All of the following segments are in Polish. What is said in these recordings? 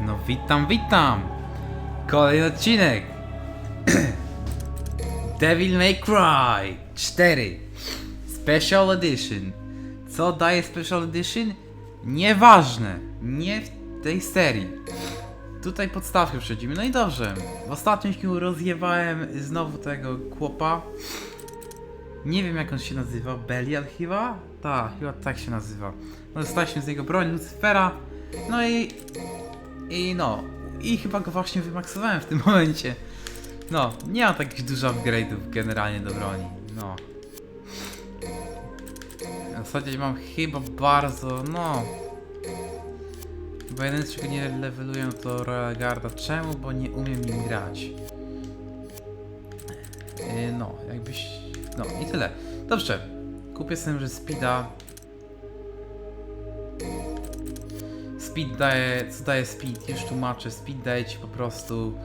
No witam, witam! Kolejny odcinek! Devil May Cry 4 Special Edition Co daje Special Edition? Nieważne, nie w tej serii. Tutaj podstawkę przejdziemy. No i dobrze. W ostatnim odcinku rozjewałem znowu tego chłopa. Nie wiem jak on się nazywa. Belial chyba? Tak, chyba tak się nazywa. No dostaliśmy z niego broń Lucifera. No i... I no. I chyba go właśnie wymaksowałem w tym momencie. No, nie mam takich dużo upgrade'ów generalnie do broni. No. W zasadzie mam chyba bardzo, no... Bo jeden z czego nie leveluję to Royal Guarda. Czemu? Bo nie umiem nim grać. Yy, no, jakbyś... No i tyle. Dobrze. Kupię sobie że Speeda. Speed daje... Co daje Speed? Już tłumaczę. Speed daje ci po prostu...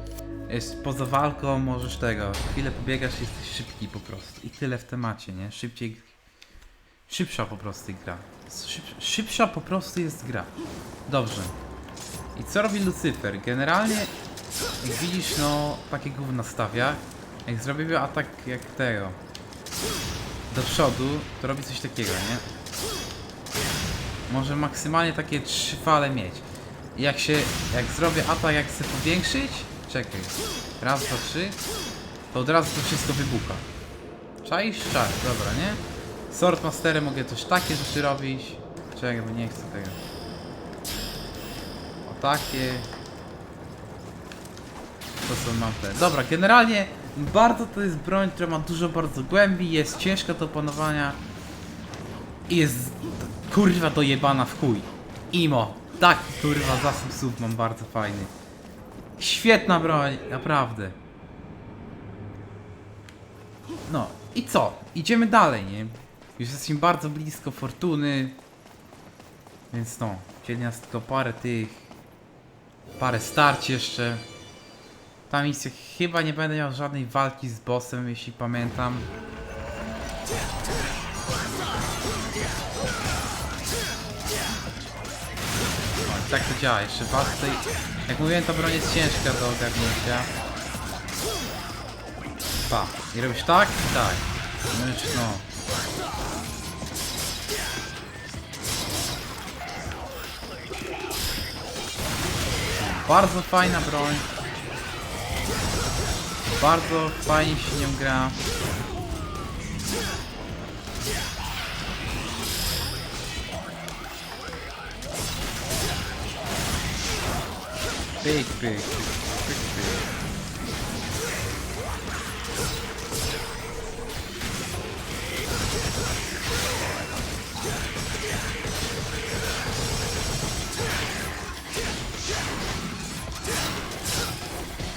Jest, poza walką możesz tego. Chwilę pobiegasz jesteś szybki po prostu. I tyle w temacie, nie? Szybciej... Szybsza po prostu gra. Szyb, szybsza po prostu jest gra. Dobrze. I co robi Lucyfer? Generalnie, jak widzisz, no, takie gówno stawia. Jak zrobimy atak jak tego do przodu, to robi coś takiego, nie? Może maksymalnie takie trzy fale mieć. I jak się, jak zrobię atak, jak chcę powiększyć, czekaj, raz, dwa, trzy, to od razu to wszystko wybucha. Czaisz? Czaisz, dobra, nie? Swordmasterem mogę też takie rzeczy robić. Czekaj, bo nie chcę tego. O takie. To są mam te. Dobra, generalnie bardzo to jest broń, która ma dużo bardzo głębi, jest ciężka do opanowania i jest kurwa dojebana w chuj. Imo, taki kurwa zasób słów mam bardzo fajny. Świetna broń, naprawdę. No i co? Idziemy dalej, nie? Już jesteśmy bardzo blisko fortuny. Więc no, dzieli nas tylko parę tych. Parę starć jeszcze. Ta misja chyba nie będę miał żadnej walki z bossem, jeśli pamiętam. Tak to działa, jeszcze walka tutaj... Jak mówiłem, ta broń jest ciężka do ogarnięcia. Pa, i robisz tak i tak. No no. Bardzo fajna broń. Bardzo fajnie się nią gra. Pyk, pyk, pyk, pyk, pyk.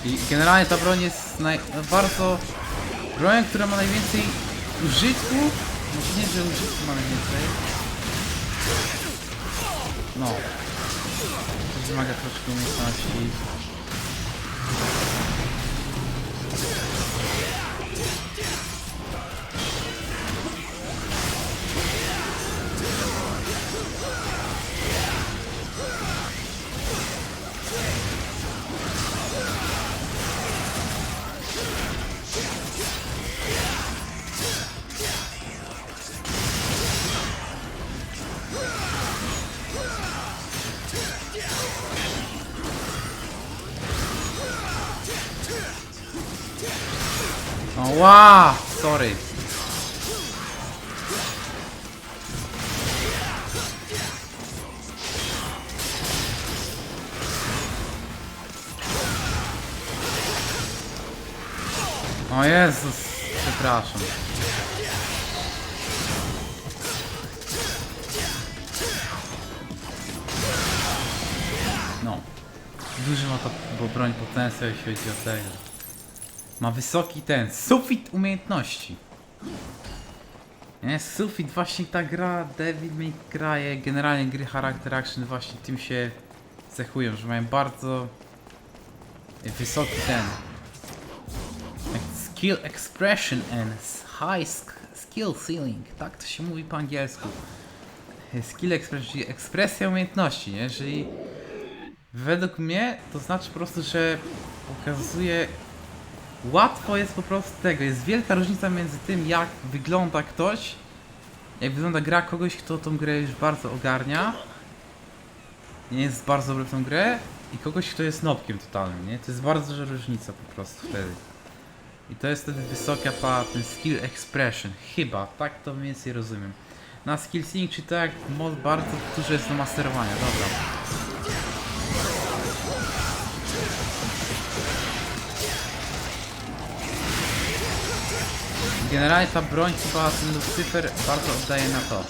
I generalnie ta broń jest naj, no bardzo... Broń, która ma najwięcej użytku. Może nie, że użytku ma najwięcej. No. To wymaga troszkę umiejętności. Wow! Sorry. O Jezus, przepraszam. No. Duży ma to bo broń potencjał, jeśli chodzi o tego. Ma wysoki ten, sufit umiejętności. Nie, sufit, właśnie ta gra, Devil May Cry, generalnie gry charakter action właśnie tym się cechują, że mają bardzo wysoki ten skill expression and high sk skill ceiling, tak to się mówi po angielsku. Skill expression, czyli ekspresja umiejętności, nie? Według mnie to znaczy po prostu, że pokazuje łatwo jest po prostu tego. Jest wielka różnica między tym, jak wygląda ktoś, jak wygląda gra kogoś, kto tą grę już bardzo ogarnia, nie jest bardzo dobry w tą grę, i kogoś, kto jest nopkiem totalnym, nie? To jest bardzo duża różnica po prostu wtedy. I to jest wtedy wysoka pa, ten skill expression. Chyba, tak to mniej więcej rozumiem. Na skill sync, czy tak, bardzo dużo jest do masterowania, dobra. Generalnie ta broń chyba ten Lucifer bardzo oddaje na to.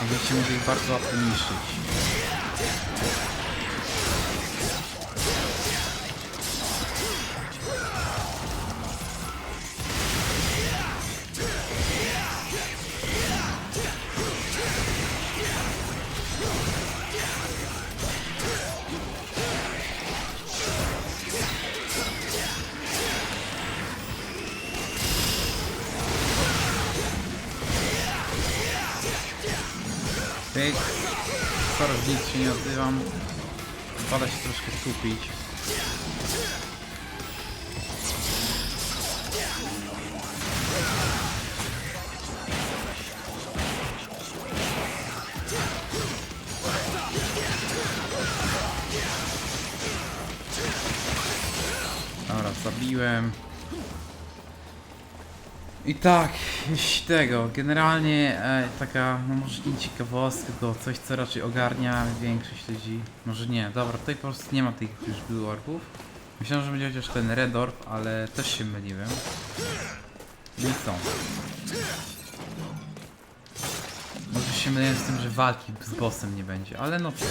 Jakbyście mogli bardzo łatwo niszczyć. Odzywam. Pada się troszkę skupić. Dobra, zabiłem. I tak, jeśli tego, generalnie e, taka, no może nie ciekawostka, tylko coś co raczej ogarnia większość ludzi. Może nie, dobra, tutaj po prostu nie ma tych już były orków. Myślałem, że będzie chociaż ten Red Orb, ale też się myliłem. I co? Może się myliłem z tym, że walki z bossem nie będzie, ale no cóż.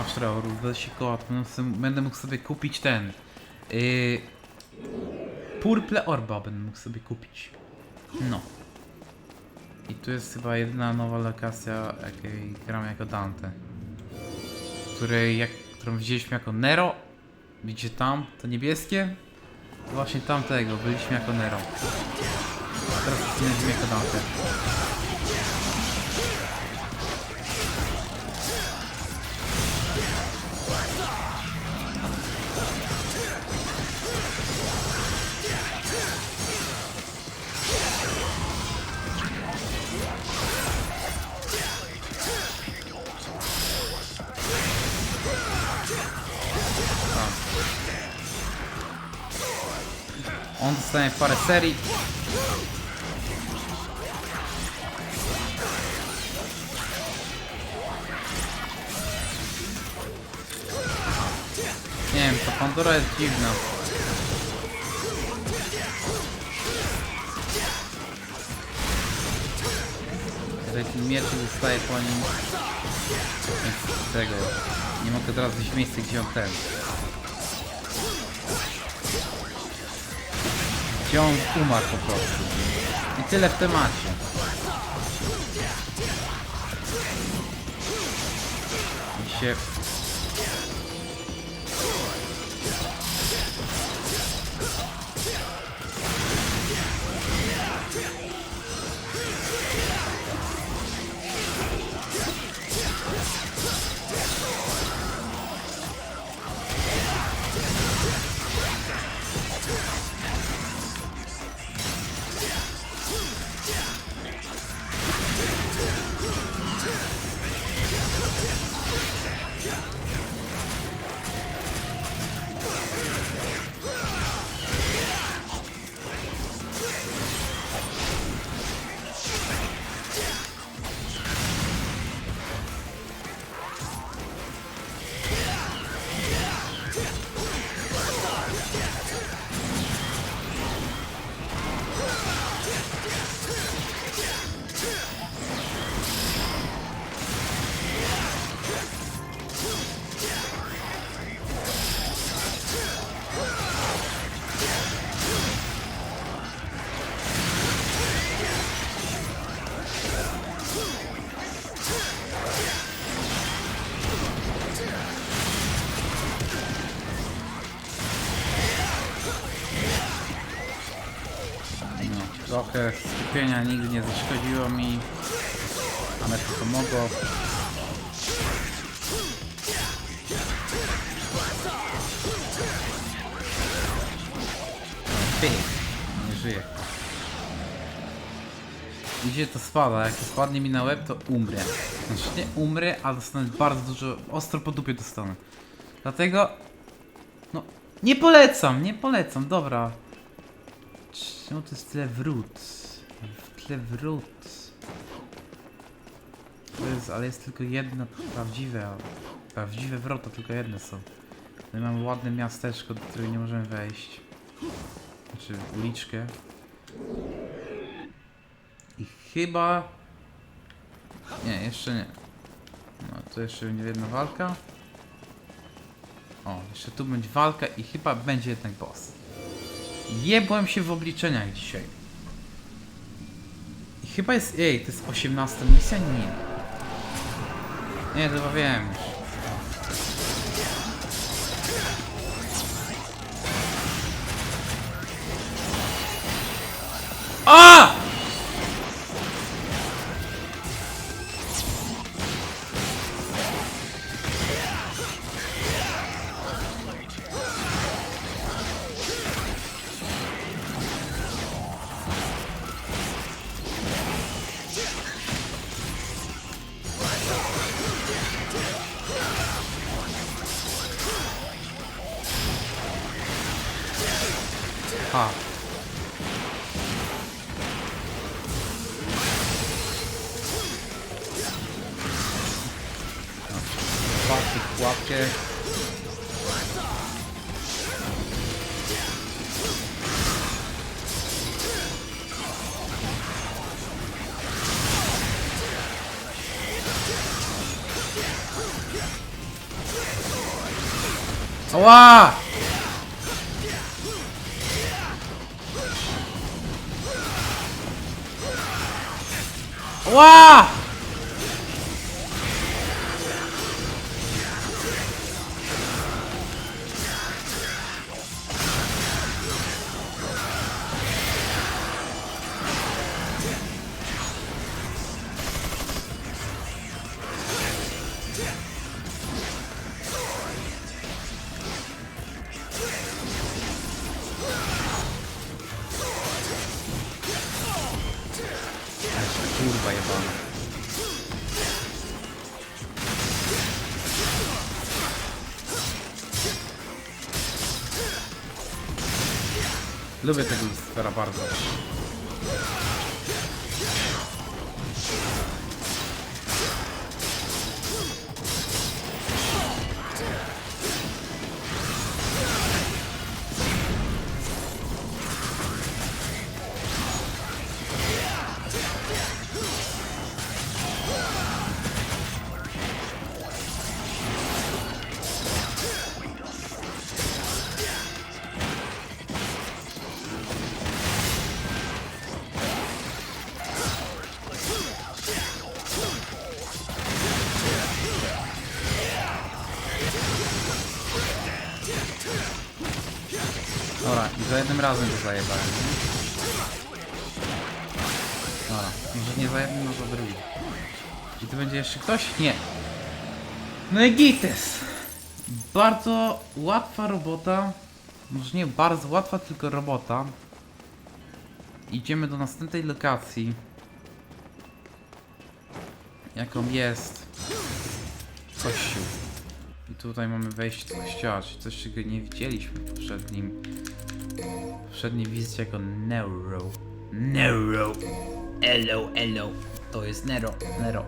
Nie masz terrorów, będę się koła, będę mógł sobie kupić ten. Yy, Purple Orba będę mógł sobie kupić. No. I tu jest chyba jedyna nowa lokacja, jakiej gram jako Dante. Której, jak, którą widzieliśmy jako Nero. Widzicie tam, to niebieskie? Właśnie tamtego, byliśmy jako Nero. A teraz jesteśmy jako Dante. On dostanie parę serii. Nie wiem, ta Pandora jest dziwna. Taki miecz zostaje po nim. Tego. Nie mogę teraz w miejsce, gdzie on ten. Gdzie on umarł po prostu. I tyle w temacie. I się... Trochę skupienia nigdy nie zaszkodziło mi, ale to pomogło. Nie żyje. Idzie to spada, jak to spadnie mi na łeb to umrę. Znaczy nie umrę, a dostanę bardzo dużo, ostro po dupie dostanę. Dlatego, no, nie polecam, nie polecam, dobra. Czemu to jest tyle wrót? Tyle wrót. Jest, ale jest tylko jedno prawdziwe, prawdziwe wrota tylko jedne są. Tutaj mamy ładne miasteczko, do którego nie możemy wejść. Znaczy uliczkę. I chyba... Nie, jeszcze nie. No to jeszcze będzie jedna walka. O, jeszcze tu będzie walka i chyba będzie jednak boss. Jebłem się w obliczeniach dzisiaj. I chyba jest... Ej, to jest 18 misja? Nie. Nie, chyba wiem już. Ała! Ła! Lubię tego Lucifera bardzo. Dobra, i za jednym razem to zajebałem. nie? Dobra, może nie za jednym, no za drugim. Czy tu będzie jeszcze ktoś? Nie. No i gites. Bardzo łatwa robota. Może nie bardzo łatwa, tylko robota. Idziemy do następnej lokacji. Jaką jest kościół. I tutaj mamy wejście do czyli coś czego nie widzieliśmy w poprzednim w poprzedniej wizycie jako Nero. Nero. Elo, elo. To jest Nero, Nero.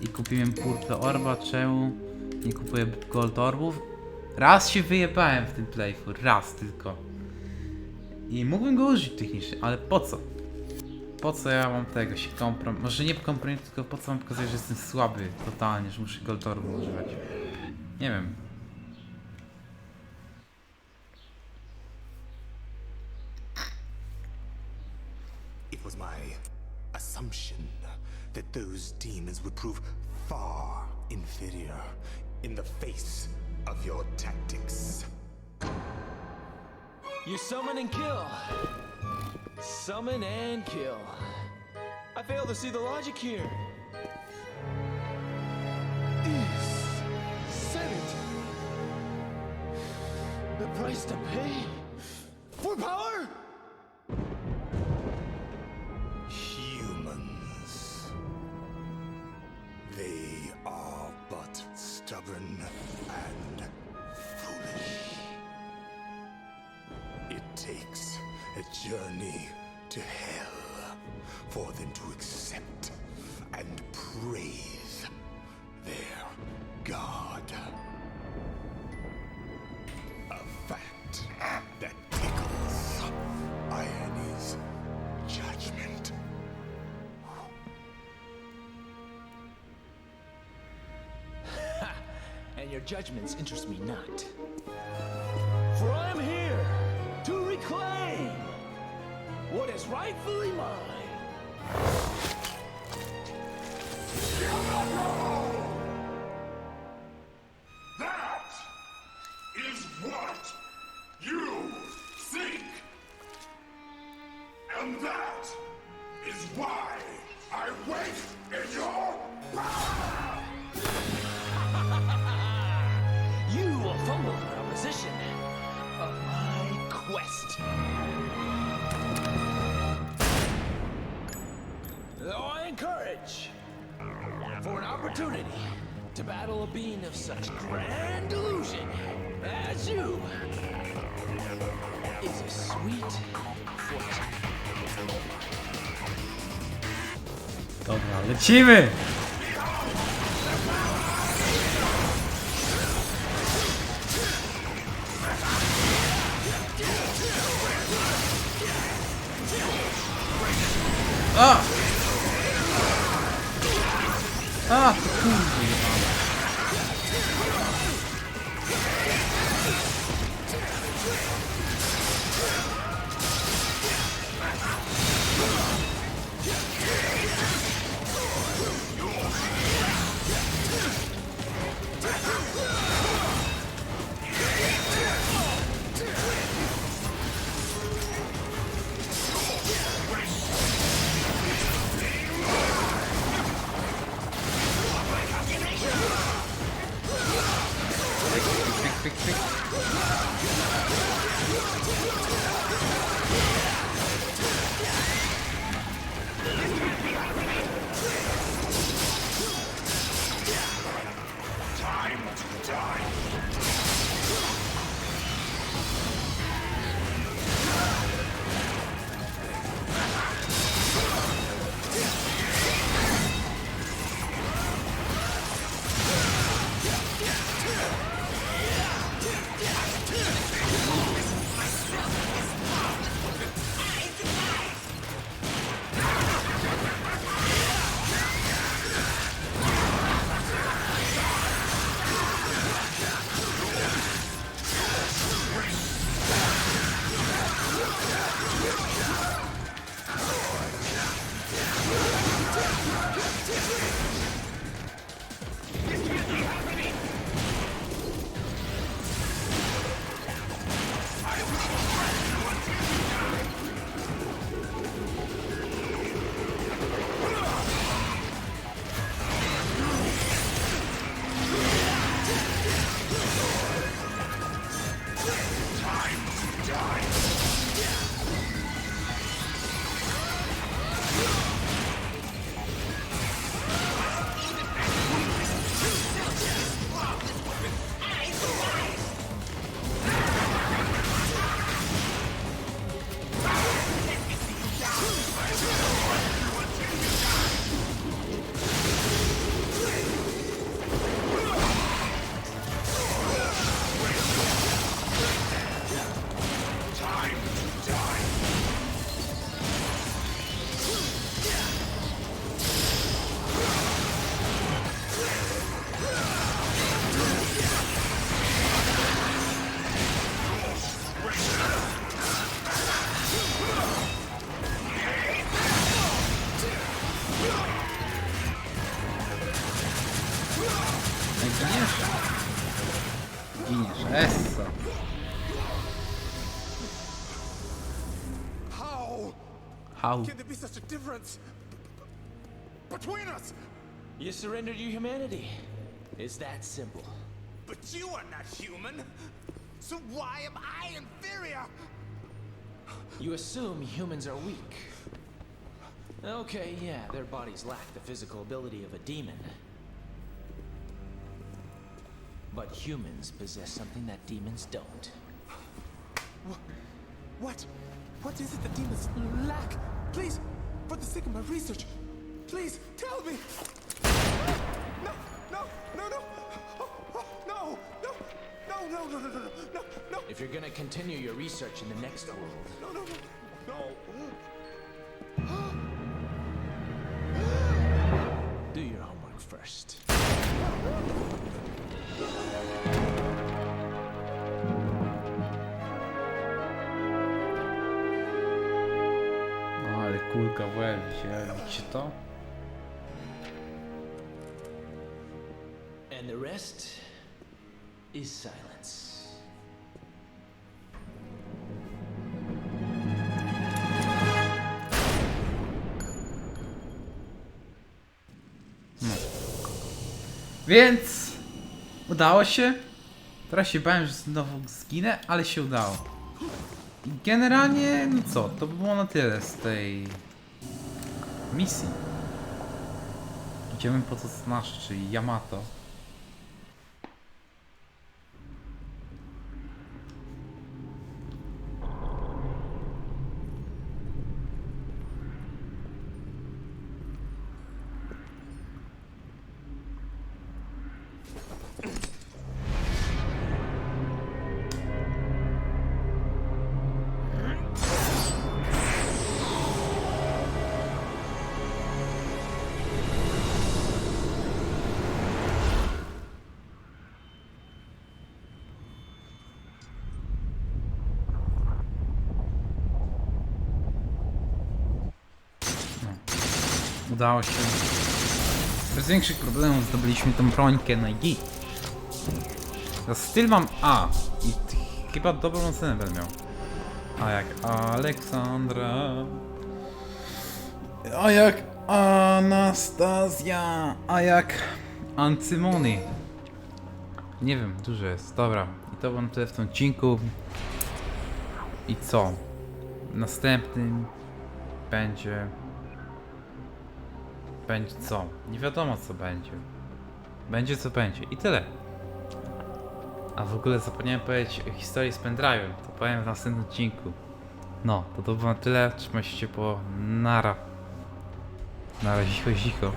I kupiłem purple orba, czemu nie kupuję gold orbów? Raz się wyjebałem w tym playthrough, raz tylko. I mógłbym go użyć technicznie, ale po co? Po co ja mam tego się komprom... Może nie kompromit, tylko po co mam pokazać, że jestem słaby totalnie, że muszę gold orbu używać. Nie wiem. It was my assumption that those demons would prove far inferior in the face of your tactics. You summon and kill. Summon and kill. I fail to see the logic here. Price to pay for power? And your judgments interest me not. For I am here to reclaim what is rightfully mine. Encourage for an opportunity to battle a being of such grand delusion as you is a sweet fortune. Dobra, lecimy! A! A, ty How? can there be such a difference between us? You surrendered your humanity. It's that simple. But you are not human. So why am I inferior? You assume humans are weak. Okay, yeah, their bodies lack the physical ability of a demon. But humans possess something that demons don't. What? What is it that demons lack? Please, for the sake of my research, please tell me. No, no, no, no. no, no, no. No, no, no, no, no, no, no. If you're gonna continue your research in the next no, world. No, no, no, no. Do your homework first. No, wziąłem. Widzicie to? And the rest is silence. Więc udało się. Teraz się bałem, że znowu zginę, ale się udało. Generalnie, no co, to by było na tyle z tej misji. Idziemy po to co nasze, czyli Yamato. Udało się. Bez większych problemów zdobyliśmy tą brońkę na G. Za styl mam A. I chyba dobrą ocenę będę miał. A jak Aleksandra. A jak Anastazja. A jak Ancymony. Nie wiem, dużo jest. Dobra. I to wam tyle w tym odcinku. I co? Następnym będzie będzie co? Nie wiadomo co będzie. Będzie co będzie i tyle. A w ogóle zapomniałem powiedzieć o historii z pendrive'em. To powiem w następnym odcinku. No, to to było na tyle. Trzymajcie się po nara. Na razie zicho.